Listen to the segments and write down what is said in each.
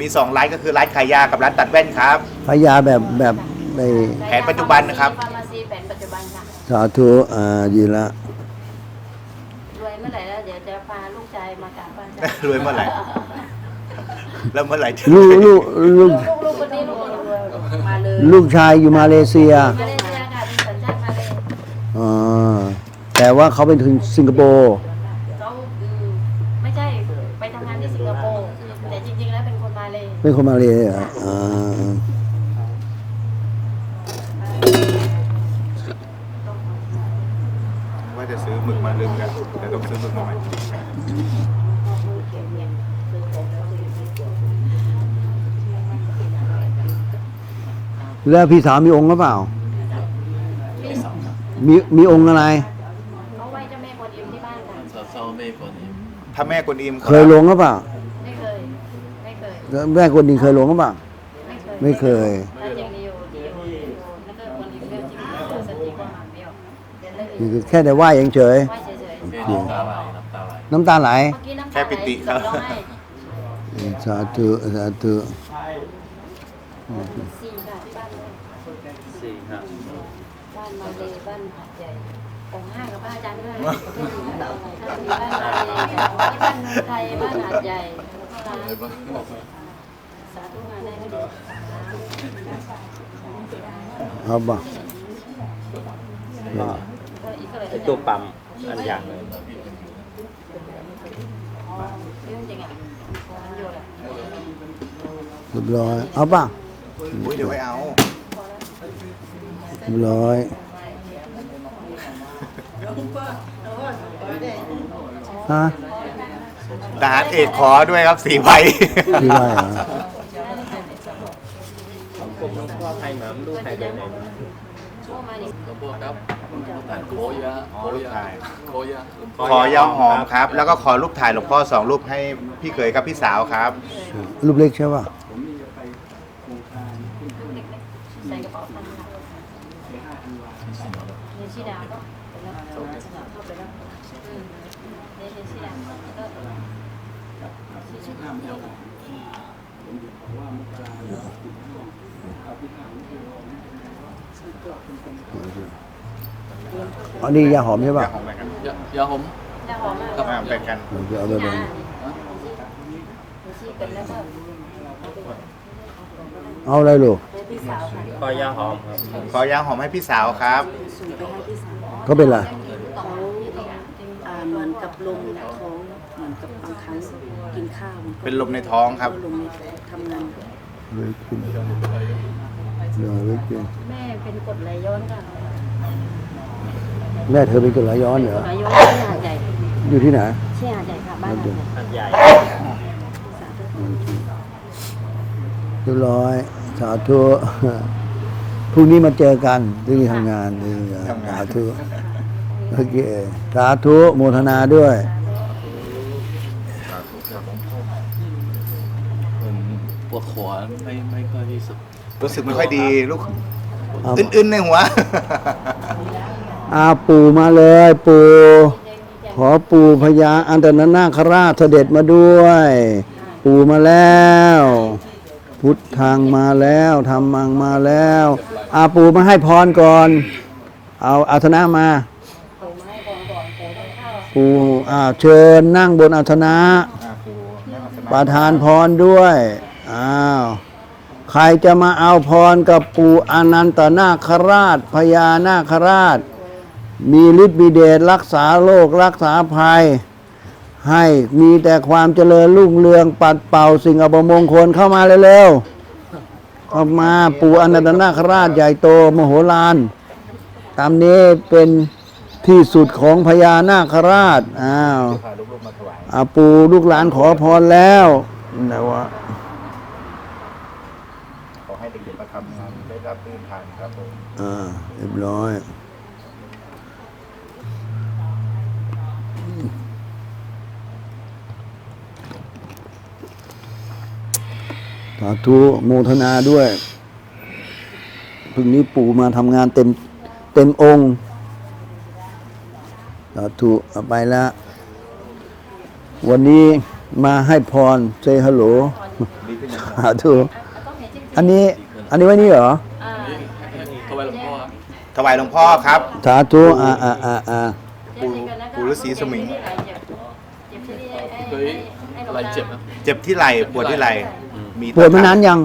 มีสองร้านก็คือร้านขายยากับร้านตัดแว่นครับพยาแบบแบบในแผนปัจจุบันนะครับ ฟาร์มาซีแผนปัจจุบันค่ะสาธุอ่าดีละ รวยเมื่อไหร่แล้วเดี๋ยวจะพาลูกชายมากราบบ้านรวยเมื่อไหร่ แล้วเมื่อไหร่จะลูกลูกลูกลูกลูกคนนี้ลูกคนรวยมาเลยลูกชายอยู่มาเลเซียมาเลเซียค่ะมีสัญชาติมาเลยอ่าแต่ว่าเขาเป็นถึงสิงคโปร์ เขาอืมไม่ใช่ไปทำงานที่สิงคโปร์แต่จริงๆแล้วเป็นคนมา เลยเป็นคนมาเลเหรออ่าว่าจะซื้อหมึกมาลืมกันแต่ต้องซื้อหมึกมาใหม่แล้วพี่สาวมีองค์หรือเปล่าพี่สองมีมีองค์อะไร เขาไว้เจ้าแม่กวนอิมที่บ้านค่ะเศร้าเศร้าไม่ปนนี้ถ้าแม่กวนอิมเคยลงหรือเปล่าไม่เคย ไม่เคยแม่คนดีเคยลงหรือเปล่าไม่เคยไม่เคยถ้าอย่างเดียวเดียวเดียวแล้วก็กวนอิมเรื่องจริงๆสติก็มาไม่ออกเดี๋ยวเรื่องอื่นี่นคือแค่ได้ไหว้เฉยไหว้เฉยๆเสียน้ำตาไหลน้ำตาไหลๆน้ำตาไหล เมื่อกี้น้ำตาไหลเกือบร้องไห้สาธุสาธุสี่ค่ะที่บ้านเลยสี่ครับบ้านมาเลยบ้านหัดใหญ่ของห้ากับบ้านอาจารย์ด้วยบ้านมาเลยบ้านเมืองไทยบ้านหัดใหญ่ร้านสาธุงานได้ก็ดี เอาบ่าก็อีกก็เลยไอตัวปั๊มอันอย่างเลยเรื่องจริงอะมันอยู่แหละเรียบร้อยเอาป่ะอุ้ยเดี๋ยวไว้เอาเรียบร้อยฮะทหารเอกขอด้วยครับสี่ใบที่ไหวเหรอ ผมต้องว่าใครมาดูใครไปไหนเข้าหลวพ่อครับแต่โคยะโคยะโคยะขอยาหอมครับ แล้วก็ขอรูปถ่ายหลวงพ่อสองรูปให้พี่เขยกับพี่สาวครับ รูปเล็กใช่ป่ะใส่กระเป๋าตังค์ค่ะเนชิดาก็ไปแล้วเข้าไปแล้วอืมเนชิดาก็ชิชิดา อันนี้ยาหอมใช่ป่ะยาหอมอะไรกันยายาหอมจะหอมมากอ่าแบ่งกันเดี๋ยวเอาไปแบ่งชีเป็นแล้วก็เอาอะไรลูกพี่สาวค่ะก็ยาหอมครับขอยาหอมให้พี่สาวครับเขาเป็นอะไรต่ออ่าเหมือนกับลมในท้องเหมือนกับบางครั้งกินข้าวมัก็เป็นลมในท้องครับ ลมในท้องทำงาน ไว้กินเดี๋ยวไว้กินแม่เป็นกรดไหลย้อนค่ะแม่เธอเป็นกรดไหลย้อนเหรอไหลย้อนที่หาดใหญ่อยู่ที่ไหนที่หาดใหญ่ค่ะบ้านหาดใหญ่อันใหญ่เรียบร้อยสาธุพรุ่งนี้มาเจอกันที่ทำงานนี่ทำงานสาธุโอเคสาธุโมทนาด้วย ผม ปวดหัวไม่ไม่ค่อยที่สุดรู้สึกไม่ค่อยดีลูกเอาอึนๆในหัว อาปู่มาเลย ปู่ขอปู่พญาอันตรนาคราชเสด็จมาด้วย ปู่มาแล้ว พุทธังมาแล้วธรรมังมาแล้วอาปู่มาให้พรก่อน เอาอาสนะมาผมให้ก่อนก่อนผมต้องเข้าปู่อ่าเชิญนั่งบนอาสนะอ่าครูแม่มาสปมัระครทานพรด้วย อ้าวใครจะมาเอาพรกับปู่อนันตนาคราชพญานาคราช มีฤทธิ์มีเดชรักษาโรครักษาภัย ให้มีแต่ความเจริญรุ่งเรืองปัดเป่าสิ่งอัปมงคลเข้ามาเร็วๆเข้ามาปู่อนันตนาคราชใหญ่โตมโหฬารตามนี้เป็นที่สุดของพญานาคราชอ้าวอาปูลูกหลานขอพรแล้วนะว่า ขอให้เด็กๆมาทำงานได้รับรื่นทานครับผม อ่าเรียบร้อยสาธุโมทนาด้วยพรุ่งนี้ปู่มาทำงานเต็มเต็มองค์สาธุเอาไปแล้ววันนี้มาให้พรเซฮัลโหลสาธุอันนี้ อันนี้ไว้นี่เหรอ อ่า นี่ถวายหลวงพ่อครับ ถวายหลวงพ่อครับ สาธุอ่าอ่าอ่าอ่าปู่ปู่ฤาษีสมิง เจ็บที่ไหล่เจ็บเคยอะไรเจ็บนะ เจ็บที่ไหล่ปวดที่ไหล่มีปวดมานานยัง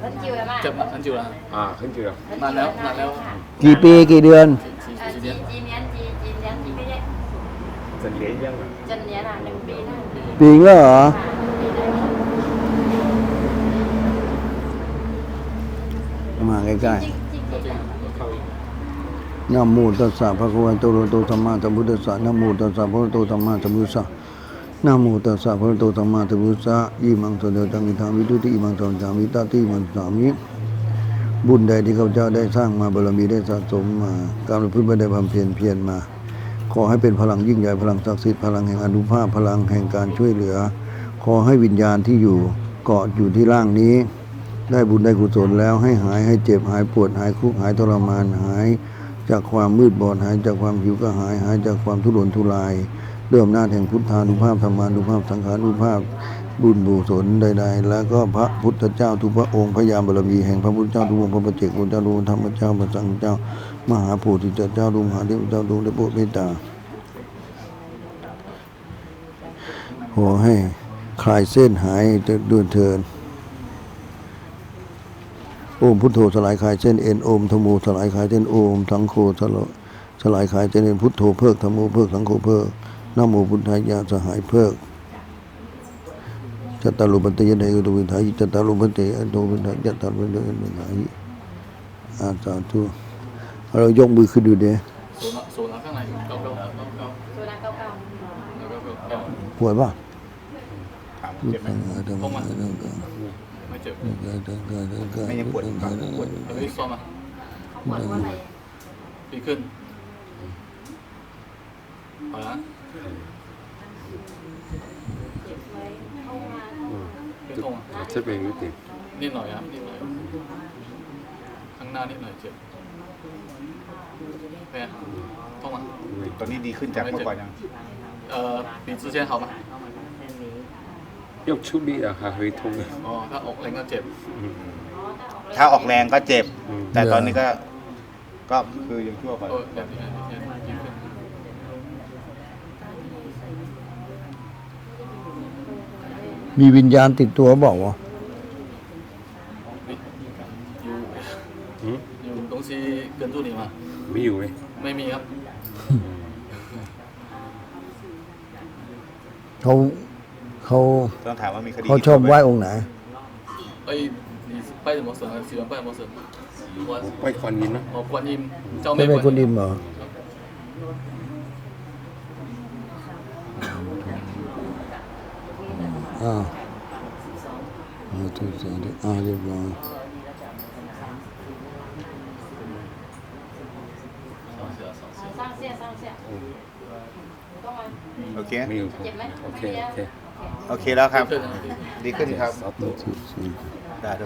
แล้วจิ๋วอะมาเจ็บนะนั่นจิ๋วนะ อ่าขึ้นเจือ นานแล้วนานแล้ว กี่ปีกี่เดือน สี่อ่าสี่จีเดือนจีเมียนจีจีเมียนจีไม่ได้จะเลี้ยงยังไงจนเนี้ยน่ะหนึ่งปีน่ะปีก็เหรอมาใกล้จริงจริงจริงจริงๆ นะโมตัสสะภะคะวะโตอะระหะโตสัมมาสัมพุทธัสสะนะโมตัสสะภะคะวะโตสัมมาสัมพุทธัสสะนะโมตัสสะภะคะวะโตสัมมาสัมพุทธัสสะอิมังสะเดตังอิทามิทุติอิมังสัมจามิตาติมังสามิบุญใดที่ข้าพเจ้าได้สร้างมาบารมีได้สะสมมา การประพฤติบัติได้บำเพ็ญเพียรมา ขอให้เป็นพลังยิ่งใหญ่พลังศักดิ์สิทธิ์พลังแห่งอนุภาพพลังแห่งการช่วยเหลือ ขอให้วิญญาณที่อยู่เกาะอยู่ที่ร่างนี้ ได้บุญได้กุศลแล้วให้หายให้เจ็บหายปวดหายคุกหายทรมานหาย จากความมืดบอดหายจากความหิวกระหายหายจากความทุรนทุรายด้วยอำนาแห่งพุทธานุภาพธรรมานุภาพสังขานุภาพบุญบุศลใด ๆ แล้วก็พระพุทธเจ้าทุกพระองค์พยามบารมีแห่งพระพุทธเจ้าทุกองค์พระปเจกพุทธเจ้าทุกองธรรมเจ้าพระสังฆเจ้ามหาโพธิเจ้าลุมหาเทพเจ้าลุงได้โปรดเมตตาขอให้คลายเส้นหายด้วยเทิน โอมพุทโธสลายคลายเส้นเอ็นโอมธโมสลายคลายเส้นโอมสังโฆสลายสลายคลายเส้นเอ็นพุทโธเพิกธโมเพิกสังโฆเพิกนะโมพุทธายาสหายเพิกจัตตารุปันเตยเนยตุวิทายิจัตตารุปันเตยโตวิทาจัตตารุปันเตยโตวิทายิอาสาธุเรายกมือขึ้นดูเด้โซนโซนข้างในเก้าเก้าเก้าเก้าตัวนั้นเก้าเก้าแล้วก็เก้าปวดป่ะถามเจ็บไหม ไม่เจ็บ ไม่ยังปวดครับปวด เฮ้ยซ้อมอ่ะ ปวดหัวไหล่ ดีขึ้นเอาละ เจ็บไว้เข้ามา ไม่ตรงอ่ะ ใช่เป็นนิติ นิดหน่อยครับนิดหน่อยข้างหน้านิดหน่อยเจ็บแพ้ตรงอ่ะ ตอนนี้ดีขึ้นจากเมื่อก่อนยัง 呃，比之前好吗？ ยกชุดดีอะค่ะเฮ้ยทุ่ย อ๋อถ้าออกแรงก็เจ็บ ถ้าออกแรงก็เจ็บแต่ตอนนี้ก็ ก็คือยังชั่วไปมีวิญญาณติดตัวบอกว่าอยู่อยู่ตรงซีเกินตู้นี้มา ไม่อยู่เลยไม่มีครับ เขา เขาเขาชอบไหว้องค์ไหน ไปไปหมอเสริมสีหลวงไปหมอเสริมไปควันยิมนะอ๋อควันยิมเจ้าไม่เป็นนยิมเหรออ้าวอาทุกสาธุอาเรียบร้อยโอเค โอเค โอเค โอเคแล้วครับ 对的， ดีขึ้นครับ สาธุ ทุกสิ่ง ดาดู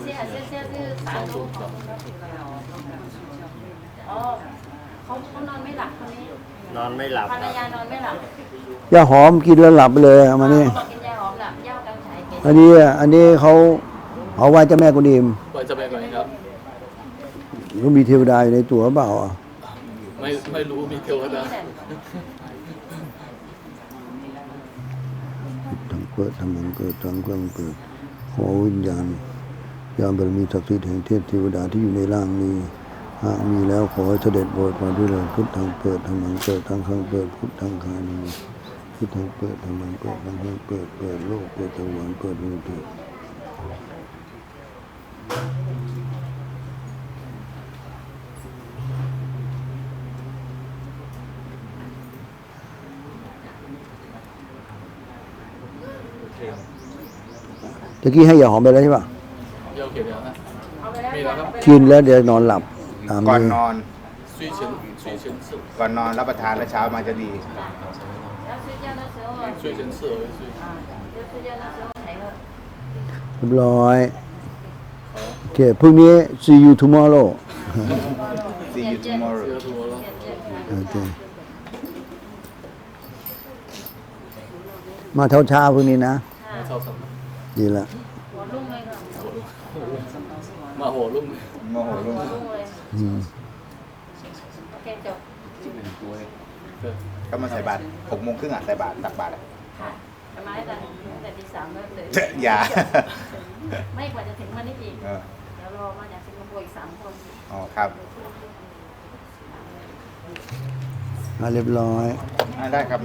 เสี้ยเสี้ยเสี้ยคือสาธุอ๋อเขาเขานอนไม่หลับคนนี้ นอนไม่หลับ ภร ค ร รับ ยานอนไม่หลับ ยาหอมกินแล้วหลับไปเลยเอามานี่ เขาบอกกินยาหอมหลับยากันฉายกิน อันนี้อันนี้เขาเอาไว้เจ้าแม่กุดีม 拜这边观音ครับ ก็มีเทวดาอยู่ในตัวเปล่าอ่ะ ไม่ไม่รู้มีเทวดา เกิดทั้งมังเกิดทั้งกลางเกิดขอวิญญาณยามบารมีศักดิ์สิทธิ์แห่งเทพเทวดาที่อยู่ในร่างนี้หากมีแล้วขอเสด็จโปรดมาด้วยเลยพุทธังเปิดธรรมังเปิดทั้งข้างเปิดพุทธังคานีพุทธังเปิดธรรมังเปิดทั้งข้างเปิดเปิดโลกเปิดสวรรค์เปิดมือเถิด ตะกี้ให้ยาหอมไปแล้วใช่ป่ะยาเขียนะมีแล้กินแล้วเดี๋ยวนอนหลับก่อนนอนซุยเฉินซุยเฉินสื่ก่อนนอนรับประทานแล้วเช้ามาจะดีเสื่อเรียบร้อยโอเคพรุ่งนี้ see you tomorrow see you tomorrow โอเคมาเช้าเช้าพรุ่งนี้นะ ค่ะชอบครับดีละหัวลุ่งเลยค่ะมาโหรุ่งโมโหลุงหัวลุ่งเลยอืมโอเคจบก็มาใส่บาตรหกโมงครึ่งอะใส่บาตรตักบาตรอะค่ะทำไมแต่แต่ตีสามเริ่มเลยเจ๊อย่าไม่กว่าจะถึงวันนี้อีก เออเดี๋ยวรอมาจากสิงคโปร์อีกสามคนอ๋อครับอะเรียบร้อย อ่าได้ครับ